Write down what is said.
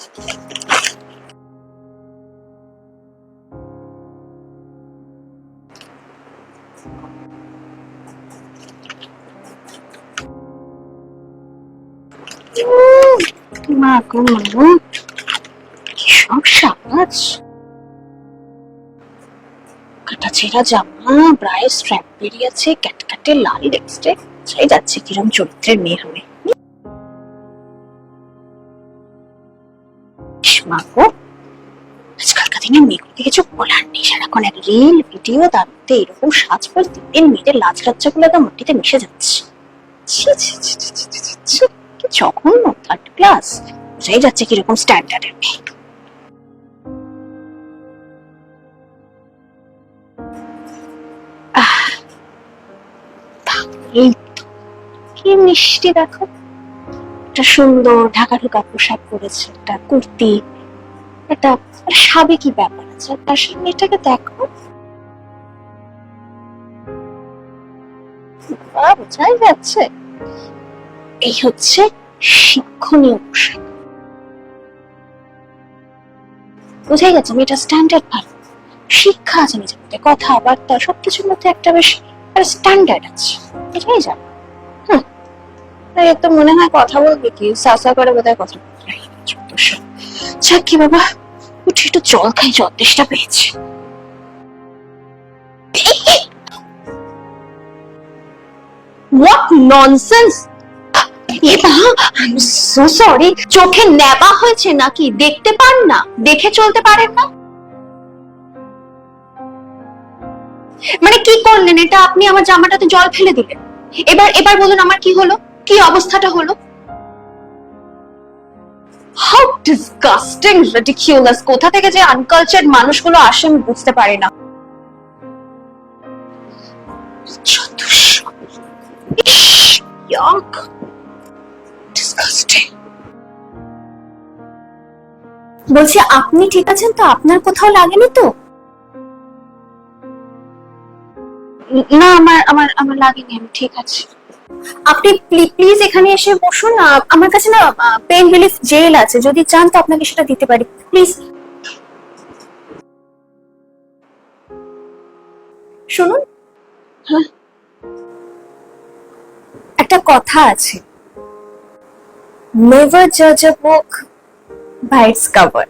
মা গো মা সব জামা ব্রায়ে স্ট্র্যাপ বেরিয়েছে ক্যাটকাটে, লাল লিপস্টিক চাই যাচ্ছে কিরম চরিত্রের মেয়ে হবে কিছু বলার নেই। সারাক্ষণ এক রিল, ভিডিও এরকম সাজ মেয়েদের লাজ একদম মাটিতে মিশে যাচ্ছে। কি জঘন্য থার্ড ক্লাস বোঝাই যাচ্ছে কীরকম স্ট্যান্ডার্ডের মেয়ে। কি মিষ্টি দেখো। একটা সুন্দর ঢাকা ঢোকা পোশাক পরেছে, একটা কুর্তি, একটা সাবেকি ব্যাপার আছে। তার সঙ্গে এটাকে দেখো। বোঝাই যাচ্ছে। এই হচ্ছে শিক্ষণীয় পোশাক। বোঝাই যাচ্ছে মেয়েটা স্ট্যান্ডার্ড ভালো। শিক্ষা আছে নিজের মধ্যে, কথাবার্তা, সবকিছুর মধ্যে একটা বেশ স্ট্যান্ডার্ড আছে। বোঝাই যাবে মনে হয় কথা বলবে কি? সাসা করে কথা যাক কি বাবা, উঠে একটু জল খাই সরি চোখে নেবা হয়েছে নাকি? দেখতে পান না? দেখে চলতে পারেন না? মানে কি করলেন? এটা আপনি আমার জামাটাতে জল ফেলে দিলেন। এবার এবার বলুন আমার কি হলো? কি অবস্থাটা হলো? হাউ ডিসগাস্টিং রিডিকিউলাস কোথা থেকে যে আনকালচার্ড মানুষগুলো আসে আমি বুঝতে পারি না। বলছি আপনি ঠিক আছেন তো? আপনার কোথাও লাগেনি তো? না আমার আমার আমার লাগেনি আমি ঠিক আছে। আপনি প্লিজ এখানে এসে বসুন। আমার কাছে না পেন রিলিফ জেল আছে। যদি চান তো আপনাকে সেটা দিতে পারি। প্লিজ শুনুন। হ্যাঁ। একটা কথা আছে। নেভার জাজ a book by its cover